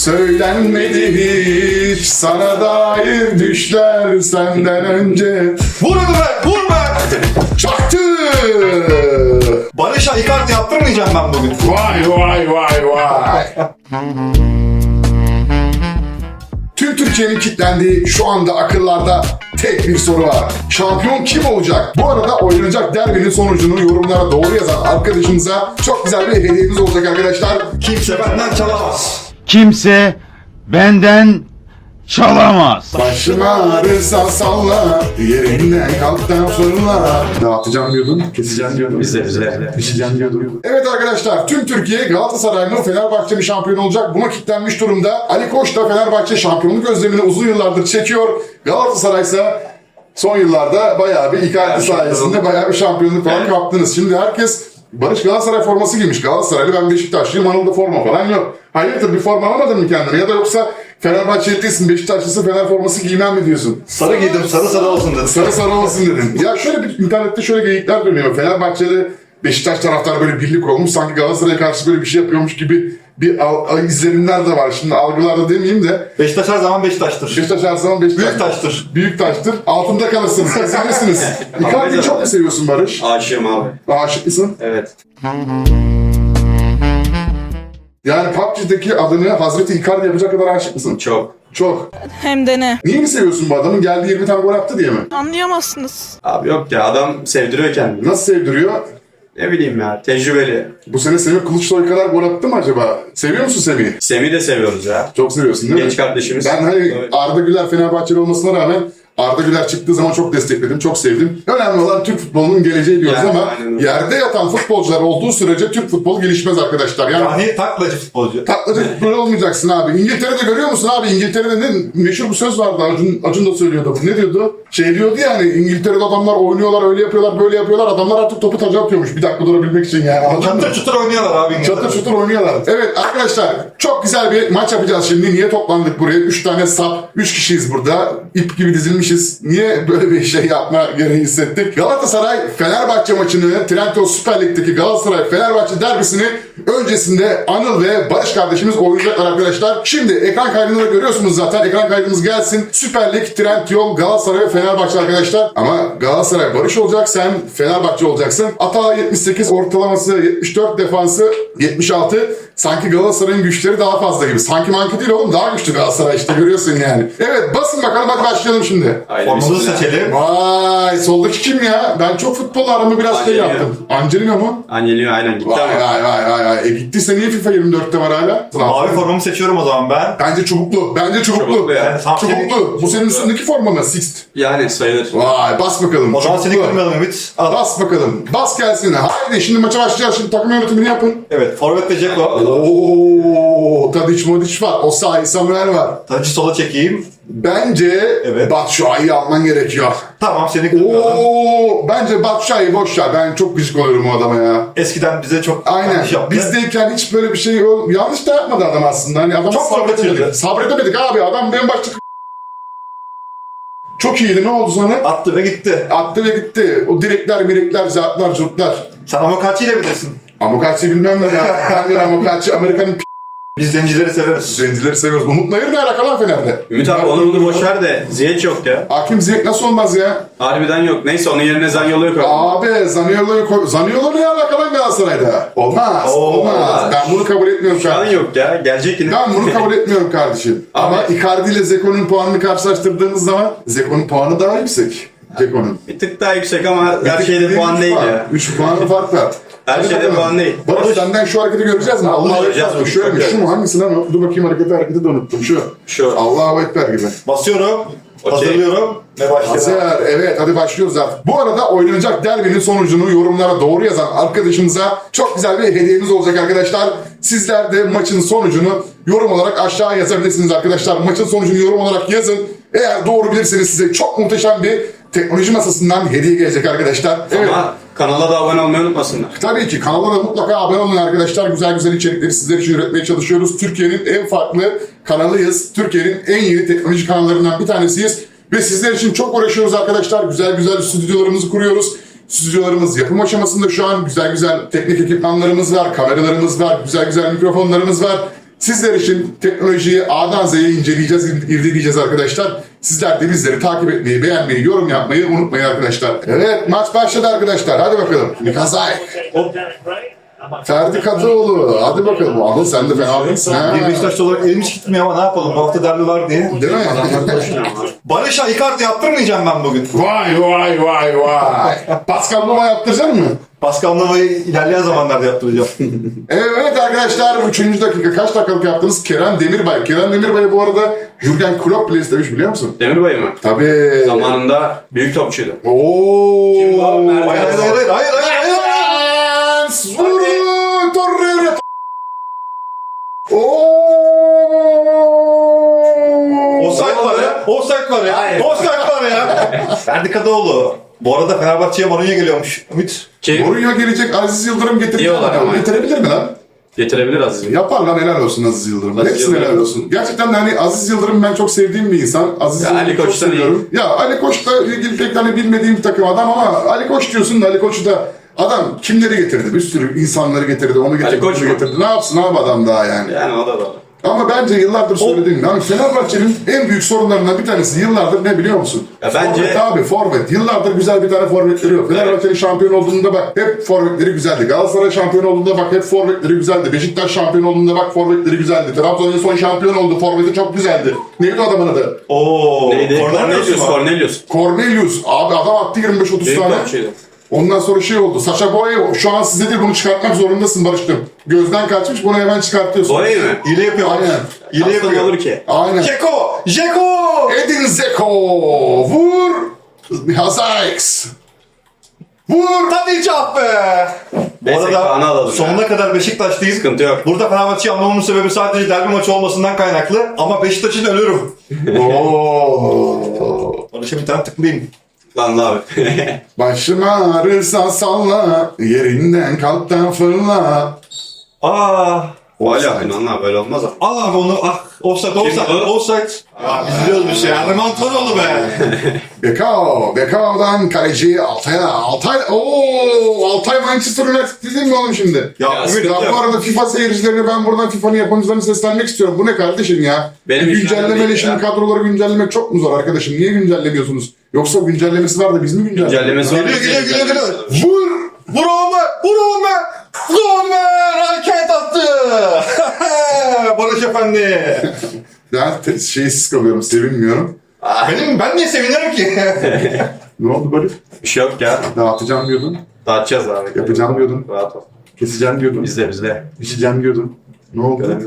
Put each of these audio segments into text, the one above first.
Söylenmedi hiç sana dair düşler senden önce Vur be! Vur be! Çaktı! Barış'a Icardi yaptırmayacağım ben bugün. Vay vay vay vay! Tüm Türkiye'nin kilitlendiği şu anda akıllarda tek bir soru var. Şampiyon kim olacak? Bu arada oynanacak derbinin sonucunu yorumlara doğru yazan arkadaşımıza çok güzel bir hediyemiz olacak arkadaşlar. Kimse benden çalamaz. Kimse benden çalamaz. Başım ağrırsa salla, yerinden kalktan fırla. Dağıtacağım diyordun, keseceğim diyordun. Bize bize. Pişeceğim diyordun. Evet arkadaşlar, tüm Türkiye Galatasaray mı Fenerbahçe mi şampiyon olacak? Buna kilitlenmiş durumda. Ali Koç da Fenerbahçe şampiyonluk özlemini uzun yıllardır çekiyor. Galatasaray ise son yıllarda bayağı bir Icardi sayesinde bayağı bir şampiyonluk falan kaptınız. Şimdi herkes Barış Galatasaray forması giymiş. Galatasaraylı ben Beşiktaşlıyım. Anıl'da forma falan yok. Hayırdır bir forma alamadın mı kendine? Ya da yoksa Fenerbahçeli değilsin, Beşiktaşlısı Fener forması giymem mi diyorsun? Sarı giydim, sarı sarı olsun dedim. Sarı sarı olsun dedin. Ya şöyle bir internette şöyle geyikler dönüyor. Fenerbahçe'de Beşiktaş taraftarı böyle birlik olmuş. Sanki Galatasaray'a karşı böyle bir şey yapıyormuş gibi bir al, al- izlenimler de var. Şimdi algılarda demeyeyim de Beşiktaş her zaman Beşiktaş'tır. Beşiktaş her zaman Beşiktaş. Büyük taştır. Büyük taştır. Altında kalırsınız. Ezilirsiniz. Icardi'yi çok mu seviyorsun Barış? Aşığım abi. Aşık mısın? Evet. Yani PUBG'deki adını Hazreti Icardi yapacak kadar aşık mısın? Çok. Çok. Hem de ne? Niye mi seviyorsun bu adamı? Geldi 20 tane gol attı diye mi? Anlayamazsınız. Abi yok ya adam sevdiriyor kendini. Nasıl sevdiriyor? Ne bileyim ya tecrübeli. Bu sene Semih Kılıçsoy kadar gol attı mı acaba? Seviyor musun Semih'i? Semih'i de seviyoruz ya. Çok seviyorsun değil mi? Genç kardeşimiz. Ben hani Evet. Arda Güler Fenerbahçeli olmasına rağmen Arda Güler çıktığı zaman çok destekledim, çok sevdim. Önemli olan Türk futbolunun geleceği diyoruz Yani, ama aynen öyle. yerde yatan futbolcular olduğu sürece Türk futbolu gelişmez arkadaşlar. Yani Yani taklacı futbolcu. taklacı futbol olmayacaksın abi. İngiltere'de görüyor musun abi? İngiltere'de ne meşhur bir söz vardı Acun, Acun da söylüyordu. Ne diyordu? Şey diyordu yani İngiltere'de adamlar oynuyorlar, öyle yapıyorlar, böyle yapıyorlar. Adamlar artık topu taca atıyormuş bir dakika durabilmek için yani. Anladın mı? Çatır çutur oynuyorlar abi. İngiltere'de. Çatır çutur oynuyorlar. Evet arkadaşlar çok güzel bir maç yapacağız şimdi. Niye toplandık buraya? Üç tane sap, üç kişiyiz burada. İp gibi dizilmişiz. Niye böyle bir şey yapma gereği hissettik? Galatasaray Fenerbahçe maçını, Trendyol Süper Lig'deki Galatasaray Fenerbahçe derbisini öncesinde Anıl ve Barış kardeşimiz oynayacaklar arkadaşlar. Şimdi ekran kaydını da görüyorsunuz zaten. Ekran kaydımız gelsin. Süper Lig, Trendyol, Galatasaray Fenerbahçe arkadaşlar. Ama Galatasaray Barış olacak, sen Fenerbahçe olacaksın. Ata 78 ortalaması, 74 defansı, 76. Sanki Galatasaray'ın güçleri daha fazla gibi. Sanki manki değil oğlum daha güçlü Galatasaray işte görüyorsun yani. Evet basın bakalım hadi başlayalım şimdi. Bismillah. seçelim. Vay soldaki kim ya? Ben çok futbol aramı biraz şey yaptım. Angelino mu? Angelino aynen gitti Vay ama. vay vay vay vay. E gittiyse niye FIFA 24'te var hala? Mavi formamı seçiyorum o zaman ben. Bence çubuklu. Bence çubuklu. Çubuklu ya. Yani tam Çubuklu. Bu senin üstündeki forma mı? Sixt. Yani sayılır. Vay bas bakalım. O zaman seni Çubuklu. kırmayalım Ümit. Al. Bas bakalım. Bas gelsin. Haydi şimdi maça başlayacağız. Şimdi takım yönetimini yapın. Evet, forvet ve Ceko. Oo, Tadiç Modiç var. Osayi Samuel var. Tacı sola çekeyim. Bence Evet. Batshuayi'yi alman gerekiyor. Tamam seni kırmayalım. Oo, bence Batshuayi boş ver. Ben çok gıcık oluyorum o adama ya. Eskiden bize çok Aynen. yanlış yaptı. Bizdeyken hiç böyle bir şey ol- yanlış da yapmadı adam aslında. Hani adam Çok sabredemedik. Sabredemedik abi. Adam en başta çok iyiydi. Ne oldu sonra? Attı ve gitti. Attı ve gitti. O direkler, mirekler, zatlar, curtlar. Sen Amokachi ile bilirsin. Amokachi bilmem ne ya. Ben de Amokachi Amerika'nın p- Biz zencileri severiz. zencileri seviyoruz. Umut Nayır ne alakalı lan Fener'de? Ümit abi onu bunu boşver de Ziyech yok ya. Hakim Ziyech nasıl olmaz ya? Harbiden yok. Neyse onun yerine Zanyolu'yu koy. Abi Zaniolo'yu koy... Zaniolo ne alakalı lan Galatasaray'da? Olmaz, Oo, olmaz. olmaz. Ben bunu kabul etmiyorum Şu an kardeşim. yok ya. Gelecek yine. Ben bunu kabul etmiyorum kardeşim. Ama Icardi ile Zeko'nun puanını karşılaştırdığımız zaman Zeko'nun puanı daha yüksek. Zeko'nun. Bir tık daha yüksek ama her şeyde puan değil ya. 3 puanı fark var. Her şeyde puan değil. Barış senden şu hareketi göreceğiz mi? Göreceğiz, Ekber. Şöyle. Şu mu? Hangisi lan o? Dur bakayım hareketi hareketi de unuttum. Şu. Şu. Allahu Ekber gibi. Basıyorum. Okey. Hazırlıyorum. Ve başlıyorum. Hazır. Evet hadi başlıyoruz artık. Bu arada oynanacak derbinin sonucunu yorumlara doğru yazan arkadaşımıza çok güzel bir hediyemiz olacak arkadaşlar. Sizler de maçın sonucunu yorum olarak aşağı yazabilirsiniz arkadaşlar. Maçın sonucunu yorum olarak yazın. Eğer doğru bilirseniz size çok muhteşem bir teknoloji masasından hediye gelecek arkadaşlar. Evet. Ama kanala da abone olmayı unutmasınlar. Tabii ki kanala da mutlaka abone olun arkadaşlar. Güzel güzel içerikleri sizler için üretmeye çalışıyoruz. Türkiye'nin en farklı kanalıyız. Türkiye'nin en yeni teknoloji kanallarından bir tanesiyiz. Ve sizler için çok uğraşıyoruz arkadaşlar. Güzel güzel stüdyolarımızı kuruyoruz. Stüdyolarımız yapım aşamasında şu an güzel güzel teknik ekipmanlarımız var, kameralarımız var, güzel güzel mikrofonlarımız var. Sizler için teknolojiyi A'dan Z'ye inceleyeceğiz, irdeleyeceğiz arkadaşlar. Sizler de bizleri takip etmeyi, beğenmeyi, yorum yapmayı unutmayın arkadaşlar. Evet maç başladı arkadaşlar. Hadi bakalım. Mikazay. Ferdi Kadıoğlu. Hadi bakalım. Anıl sen de fena değilsin ha. Bir Beşiktaşlı olarak elim hiç gitmiyor ama ne yapalım bu hafta derbi var diye. Değil mi? Barış'a Icardi yaptırmayacağım ben bugün. Vay vay vay vay. Pascal Numa yaptıracak mı? Pascal Nova'yı ilerleyen zamanlarda yaptıracağım. Evet arkadaşlar 3. dakika kaç dakikalık yaptınız? Kerem Demirbay. Kerem Demirbay bu arada Jurgen Klopp bile istemiş biliyor musun? Demirbay mı? Tabii. Zamanında büyük topçuydu. Oo. Kim bu abi? Hayır hayır hayır hayır hayır. Defans! Vurun! Torreira! Offside var ya. Offside var ya. Hayır. Offside var ya. Ferdi Kadıoğlu. Bu arada Fenerbahçe'ye Mourinho geliyormuş. Ümit. Ki Mourinho gelecek Aziz Yıldırım getirecek. ama. Getirebilir mi lan? getirebilir Aziz'i. Yapar lan helal olsun Aziz Yıldırım. Aziz Hepsine Yıldırım. helal olsun. Gerçekten de hani Aziz Yıldırım ben çok sevdiğim bir insan. Aziz Ya Yıldırım'ı Ali çok Koç'tan iyi. seviyorum. Ya Ali Koç'la ilgili pek hani bilmediğim bir takım adam ama Ali Koç diyorsun da Ali Koç'u da adam kimleri getirdi? Bir sürü insanları getirdi, onu getirdi, Koç bunu mu? getirdi. Ne yapsın abi adam daha yani? Yani o da doğru. Ama bence yıllardır söylediğim hani Fenerbahçe'nin en büyük sorunlarından bir tanesi yıllardır ne biliyor musun? Ya bence- Forvet abi forvet. Yıllardır güzel bir tane forvetleri yok. Fenerbahçe'nin şampiyon olduğunda bak hep forvetleri güzeldi. Galatasaray şampiyon olduğunda bak hep forvetleri güzeldi. Beşiktaş şampiyon olduğunda bak forvetleri güzeldi. Trabzon'un son şampiyon oldu. Forveti çok güzeldi. Neydi o adamın adı? Oo. Neydi? Cornelius? Cornelius. Cornelius. Abi adam attı 25-30 Büyük tane. topçuydu. Ondan sonra şey oldu. Saşa Boye şu an size değil bunu çıkartmak zorundasın Barış'tım. Gözden kaçmış bunu hemen çıkartıyorsun. Bora'yı mı? Hile yapıyor. Aynen. Hile Aslan yapıyor. olur ki. Aynen. Jeko! Jeko! Edin Zeko. Vur. Hazaix. Vur. Tadic ah be! Bu Neyse, arada alalım sonuna ya. kadar Beşiktaşlıyız. Sıkıntı yok. Burada Fenerbahçe'yi anlamamın sebebi sadece derbi maçı olmasından kaynaklı. Ama Beşiktaş'ın ölürüm. Oo. Barış'a bir tane tıklayayım. Lan abi. Başım ağrırsa salla. Yerinden kalk da fırla. Aa! Lan abi böyle olmaz ama. Al abi onu ah. Offside, offside, offside. Aa, biz biliyoruz bir şey. Remontaroğlu be. Bekao. Bekao'dan kaleci Altay'a. Altay. Oo. Altay Manchester United değil mi oğlum şimdi? Ya, Ya, Ümit, Ya bu arada FIFA seyircilerine ben buradan FIFA'nın yapımcılarını seslenmek istiyorum. Bu ne kardeşim ya? Benim değil şimdi ya. kadroları güncellemek çok mu zor arkadaşım? Niye güncellemiyorsunuz? Yoksa güncellemesi var da biz mi güncellemiyoruz? Güncellemesi var. Geliyor, geliyor, geliyor. Vur! Vur Oğuzhan! Efendi! Ben te- şeysiz kalıyorum, sevinmiyorum. Benim, ben niye sevinirim ki? Ne oldu Barış? Bir şey yok ya. Dağıtacağım diyordun. Dağıtacağız abi. Yapacağım diyordun. Rahat ol. Keseceğim diyordun. Bizde bizde. İçeceğim diyordun. Ne oldu?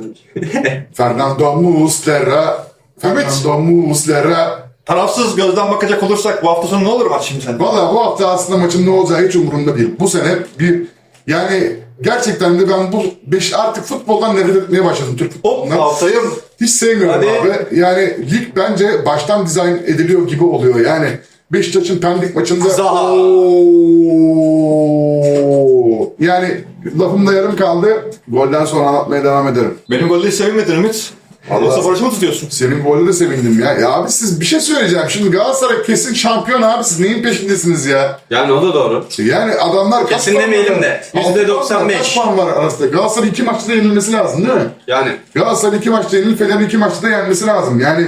Fernando Muslera. Fernando Muslera. Tarafsız gözden bakacak olursak bu hafta sonu ne olur maç şimdi sen? Valla bu hafta aslında maçın ne olacağı hiç umurumda değil. Bu sene bir yani gerçekten de ben bu beş artık futboldan nefret etmeye başladım Türk Hop futbolundan. Altay'ım. Hiç sevmiyorum Hadi. abi. Yani lig bence baştan dizayn ediliyor gibi oluyor. Yani Beşiktaş'ın Pendik maçında Zaha. Oo! yani lafımda yarım kaldı. Golden sonra anlatmaya devam ederim. Benim golleri sevinmedin Ümit. Yoksa Barış'ı mı tutuyorsun? Senin golde de sevindim ya. Ya abi siz bir şey söyleyeceğim. Şimdi Galatasaray kesin şampiyon abi. Siz neyin peşindesiniz ya? Yani o da doğru. Yani adamlar kaç Kesin puan demeyelim var? de. Altı Yüzde puan var, 95. Kaç puan var arasında? Galatasaray iki maçta da yenilmesi lazım değil mi? Yani Galatasaray iki maçta yenilip Fener iki maçta da yenmesi lazım. Yani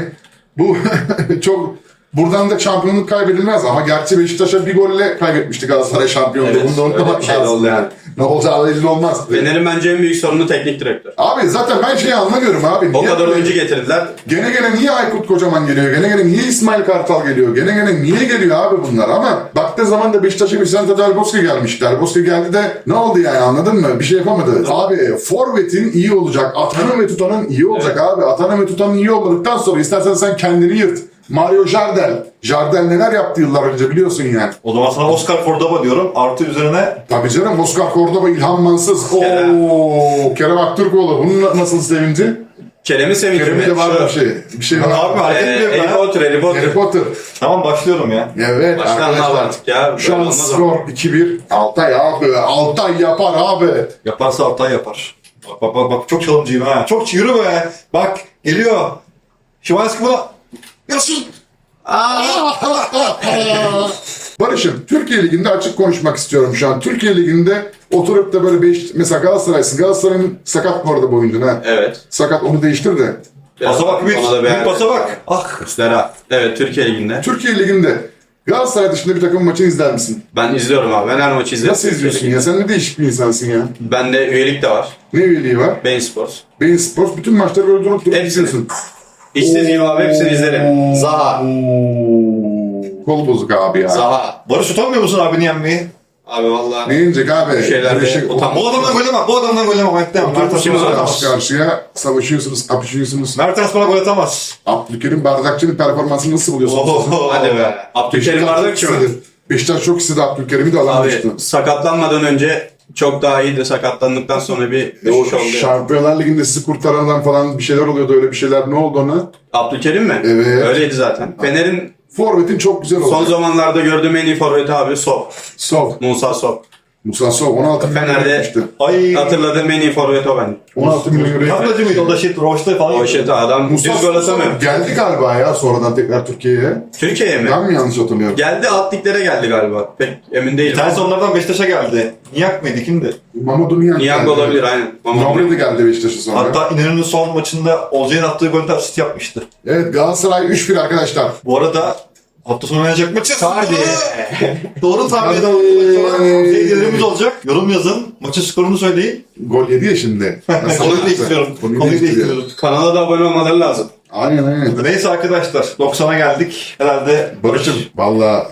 bu çok buradan da şampiyonluk kaybedilmez ama gerçi Beşiktaş'a bir golle kaybetmişti Galatasaray şampiyonluğu. Evet, Bunu da öyle unutmamak bir şey de lazım oldu yani. Ne olacağı belli olmaz. Fener'in bence en büyük sorunu teknik direktör. Abi zaten ben şeyi anlamıyorum abi. O Niye kadar oyuncu getirdiler. Gene gene niye Aykut Kocaman geliyor? Gene gene niye İsmail Kartal geliyor? Gene gene niye geliyor abi bunlar? Ama baktığı zaman da Beşiktaş'a Vicente Del Bosque gelmiş. Del Bosque geldi de ne oldu yani anladın mı? Bir şey yapamadı. Abi forvetin iyi olacak. Atanın ve tutanın iyi olacak abi. Atanın ve tutanın iyi olmadıktan sonra istersen sen kendini yırt. Mario Jardel. Jardel neler yaptı yıllar önce biliyorsun yani. O zaman sana Oscar Cordoba diyorum. Artı üzerine Tabii canım Oscar Cordoba, İlhan Mansız. Kerem. Oo, Kerem Aktürkoğlu. Bunun na- nasıl sevinci? Kerem'i sevindir Kerem'de mi? var bir şey. Bir şey var. Abi hareket Ee, Harry. Potter, Harry Harry Potter. Potter. Tamam başlıyorum ya. Evet Başkan ne arkadaşlar. artık ya? Şu an skor 2-1. Altay abi. Altay yapar abi. Yaparsa Altay yapar. Bak bak bak, bak çok çalımcıyım ha. Çok yürü be. Bak geliyor. Şimanski buna. Yasın. Barış'ım Türkiye Ligi'nde açık konuşmak istiyorum şu an. Türkiye Ligi'nde Oturup da böyle beş, mesela Galatasaray'sın. Galatasaray'ın sakat bu arada bu oyuncun ha. Evet. Sakat onu değiştir de. Pasa bak Ümit. Ona da Ümit beğendim. pasa bak. Ah. Üstlere. Evet Türkiye Ligi'nde. Türkiye Ligi'nde Galatasaray dışında bir takım maçını izler misin? Ben izliyorum abi. Ben her maçı izlerim. Nasıl izliyorsun ya? Sen ne değişik bir insansın ya. Bende üyelik de var. Ne üyeliği var? Bein Sports. Beyin Sports bütün maçları böyle durup durup Hepsini. izliyorsun. Gibi abi hepsini izlerim. Zaha. Kol bozuk abi ya. Zaha. Barış utanmıyor musun abini yenmeyi? Abi vallahi. Ne yenecek abi? şeylerde Böyle şey- utanma. Bu adamdan gol yemem. Bu adamdan gol yemem. Bana o? gol Karşı atamaz. karşıya savaşıyorsunuz, kapışıyorsunuz. Mertens bana gol atamaz. Abdülkerim Bardakçı'nın performansını nasıl buluyorsun? Oho. Hadi be. Abdülkerim mi? istedi. Beşiktaş çok istedi Abdülkerim'i de Abi alamamıştı. sakatlanmadan önce çok daha iyiydi. Sakatlandıktan sonra bir düşüş oldu. Şampiyonlar Ligi'nde sizi kurtaran adam falan bir şeyler oluyordu öyle bir şeyler. Ne oldu ona? Abdülkerim mi? Evet. Öyleydi zaten. Fener'in Forvet'in çok güzel oldu. son zamanlarda gördüğüm en iyi forveti abi Sov. Sov. Musa Sov. Musa Sov 16 milyon Fener'de- gitmişti. Ay. Hatırladığım en iyi forvet o bence. 16 milyon euro. Yapmacı mıydı? O da şey Roş'ta falan. O işte adam Musa düz gol atamıyor. geldi galiba ya sonradan tekrar Türkiye'ye. Türkiye'ye mi? Ben mi yanlış hatırlıyorum? Geldi alt liglere geldi galiba. Pek emin Bir değilim. tanesi onlardan Beşiktaş'a geldi. Niyak mıydı? Kimdi? Mamadou Niang. Niang geldi. olabilir aynen. Mamadou Nobre de geldi Beşiktaş'a sonra. Hatta İnönü'nün son maçında Olcay'ın attığı golde asist yapmıştı. Evet Galatasaray 3-1 arkadaşlar. Bu arada hafta sonu oynayacak maçı. Hadi. Doğru tahmin. Seyircilerimiz olacak. Yorum yazın. Maçın skorunu söyleyin. Gol yedi ya şimdi. Konuyu değiştiriyorum. Konuyu Konuyu değiştiriyor. değiştiriyorum. Kanala da abone olmaları lazım. Aynen aynen. Neyse arkadaşlar 90'a geldik. Herhalde Barış'ım valla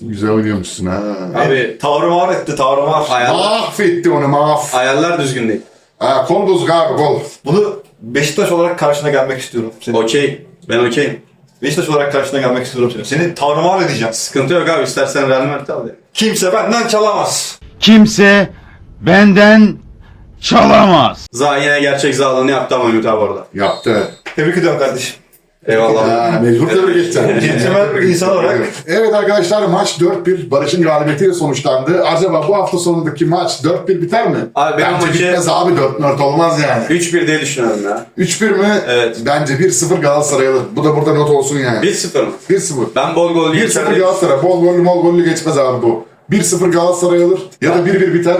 güzel oynuyormuşsun ha. Abi Tavrımar etti tavrımar. ayarlar, Mahvetti onu mahv. ayarlar düzgün değil. Ha, kol bozuk abi kol. Bunu Beşiktaş olarak karşına gelmek istiyorum. Okey. Ben okeyim. Beşiktaş olarak karşına gelmek istiyorum seni. Seni tavrımar edeceğim. Sıkıntı yok abi. İstersen Real Madrid al ya. Kimse benden çalamaz. Kimse benden çalamaz. Zaha yine gerçek Zaha'lığını yaptı ama Ümit abi orada. Yaptı. Tebrik ediyorum kardeşim. Eyvallah. Ha, mecbur tebrik edeceğim. Centilmen bir insan olarak Evet arkadaşlar maç 4-1 Barış'ın galibiyetiyle sonuçlandı. Acaba bu hafta sonundaki maç 4-1 biter mi? Abi ben Bence maçı- bitmez abi 4-4 olmaz yani. 3-1 diye düşünüyorum ya. 3-1 mi? Evet. Bence 1-0 Galatasaray alır. Bu da burada not olsun yani. 1-0 mı? 1-0. Ben bol gol 1-0 geçer. Galatasaray. Bol gollü mol gollü geçmez abi bu. 1-0 Galatasaray alır ya da 1-1 biter.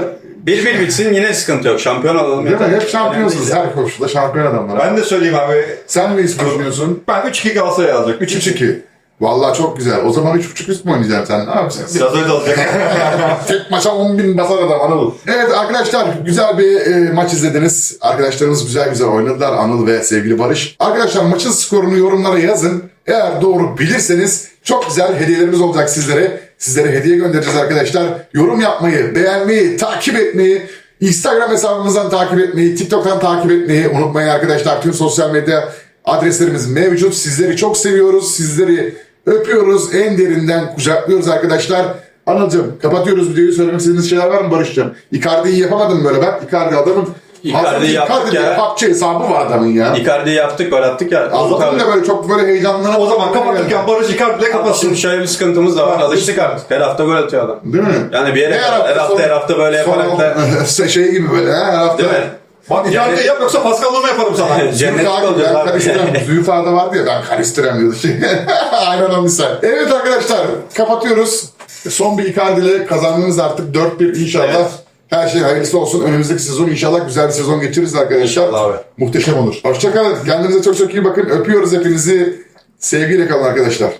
1-1 bitsin yine sıkıntı yok. Şampiyon olalım. Değil mi? Hep şampiyonsunuz. Her koşulda şampiyon adamlar. ben de söyleyeyim abi. Sen ne düşünüyorsun? Ben 3-2 Galatasaray alacak. 3-2. 3-2. Vallahi çok güzel. O zaman 3.5 üst mü oynayacaksın sen? Ne yapacaksın? Biraz öyle alacak. Tek maça 10 bin basar adam Anıl. Evet arkadaşlar güzel bir e, maç izlediniz. Arkadaşlarımız güzel güzel oynadılar Anıl ve sevgili Barış. Arkadaşlar maçın skorunu yorumlara yazın. Eğer doğru bilirseniz çok güzel hediyelerimiz olacak sizlere. Sizlere hediye göndereceğiz arkadaşlar. Yorum yapmayı, beğenmeyi, takip etmeyi, Instagram hesabımızdan takip etmeyi, TikTok'tan takip etmeyi unutmayın arkadaşlar. Tüm sosyal medya adreslerimiz mevcut. Sizleri çok seviyoruz. Sizleri öpüyoruz. En derinden kucaklıyoruz arkadaşlar. Anılcım kapatıyoruz videoyu. Söylemek istediğiniz şeyler var mı Barış'cığım? Icardi'yi yapamadım böyle ben. Icardi adamın Icardi'yi yaptık Icardi ya. PUBG hesabı var adamın ya. Icardi'yi yaptık, gol attık ya. Adamın da böyle çok böyle heyecanlanıp... o zaman kapatırken Barış Icardi bile kapatsın. Şimdi şöyle bir sıkıntımız da var. Alıştık artık. Her hafta gol atıyor adam. Değil mi? Yani bir yere. Her hafta her hafta böyle yaparak da. şey gibi böyle her hafta. Değil mi? Bak Icardi Yani- yap yoksa Pascal'lığını yaparım sana. Cennet abi ben abi. karıştıram. Zülfü abi vardı ya ben karıştıram diyordu. Şey. Aynen o misal. Evet arkadaşlar kapatıyoruz. Son bir Icardi ile kazandınız artık 4-1 inşallah. Evet. Her şey hayırlısı olsun. Önümüzdeki sezon inşallah güzel bir sezon geçiririz arkadaşlar. İnşallah abi. Muhteşem olur. Hoşçakalın. Kendinize çok çok iyi bakın. Öpüyoruz hepinizi. Sevgiyle kalın arkadaşlar.